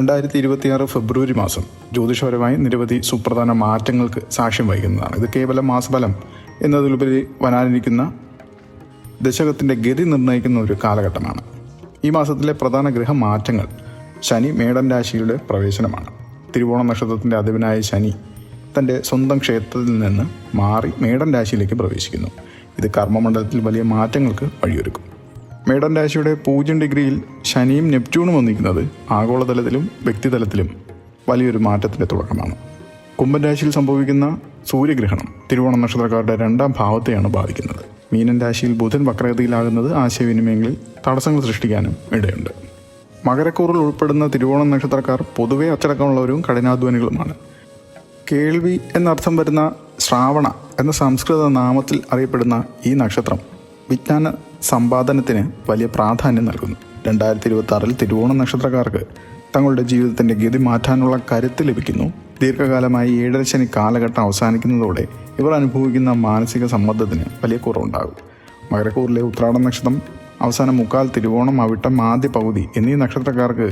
രണ്ടായിരത്തി ഇരുപത്തിയാറ് ഫെബ്രുവരി മാസം ജ്യോതിഷപരമായി നിരവധി സുപ്രധാന മാറ്റങ്ങൾക്ക് സാക്ഷ്യം വഹിക്കുന്നതാണ്. ഇത് കേവലം മാസഫലം എന്നതിലുപരി വരാനിരിക്കുന്ന ദശകത്തിന്റെ ഗതി നിർണയിക്കുന്ന ഒരു കാലഘട്ടമാണ്. ഈ മാസത്തിലെ പ്രധാന ഗ്രഹ മാറ്റങ്ങൾ ശനി മേടൻ രാശിയുടെ പ്രവേശനമാണ്. തിരുവോണ നക്ഷത്രത്തിന്റെ അധിപനായ ശനി തന്റെ സ്വന്തം ക്ഷേത്രത്തിൽ നിന്ന് മാറി മേടൻ രാശിയിലേക്ക് പ്രവേശിക്കുന്നു. ഇത് കർമ്മമണ്ഡലത്തിൽ വലിയ മാറ്റങ്ങൾക്ക് വഴിയൊരുക്കും. മേടൻ രാശിയുടെ പൂജ്യം ഡിഗ്രിയിൽ ശനിയും നെപ്റ്റ്യൂണും ഒന്നിക്കുന്നത് ആഗോളതലത്തിലും വ്യക്തിതലത്തിലും വലിയൊരു മാറ്റത്തിന്റെ തുടക്കമാണ്. കുംഭൻ രാശിയിൽ സംഭവിക്കുന്ന സൂര്യഗ്രഹണം തിരുവോണ നക്ഷത്രക്കാരുടെ രണ്ടാം ഭാവത്തെയാണ് ബാധിക്കുന്നത്. മീനൻ രാശിയിൽ ബുധൻ വക്രഗതിയിലാകുന്നത് ആശയവിനിമയങ്ങളിൽ തടസ്സങ്ങൾ സൃഷ്ടിക്കാനും ഇടയുണ്ട്. മകരക്കൂറിൽ ഉൾപ്പെടുന്ന തിരുവോണ നക്ഷത്രക്കാർ പൊതുവെ അച്ചടക്കമുള്ളവരും കഠിനാധ്വാനികളുമാണ്. കേൾവി എന്നർത്ഥം വരുന്ന ശ്രാവണ എന്ന സംസ്കൃത നാമത്തിൽ അറിയപ്പെടുന്ന ഈ നക്ഷത്രം വിജ്ഞാന സമ്പാദനത്തിന് വലിയ പ്രാധാന്യം നൽകുന്നു. രണ്ടായിരത്തി ഇരുപത്തി ആറിൽ തിരുവോണ നക്ഷത്രക്കാർക്ക് തങ്ങളുടെ ജീവിതത്തിന്റെ ഗതി മാറ്റാനുള്ള കരുത്ത് ലഭിക്കുന്നു. ദീർഘകാലമായി ഏഴരശനി കാലഘട്ടം അവസാനിക്കുന്നതോടെ ഇവർ അനുഭവിക്കുന്ന മാനസിക സമ്മർദ്ദത്തിന് വലിയ കുറവുണ്ടാകും. മകരക്കൂറിലെ ഉത്രാട നക്ഷത്രം അവസാന മുക്കാൽ തിരുവോണം അവിട്ടം ആദ്യ പകുതി എന്നീ നക്ഷത്രക്കാർക്ക്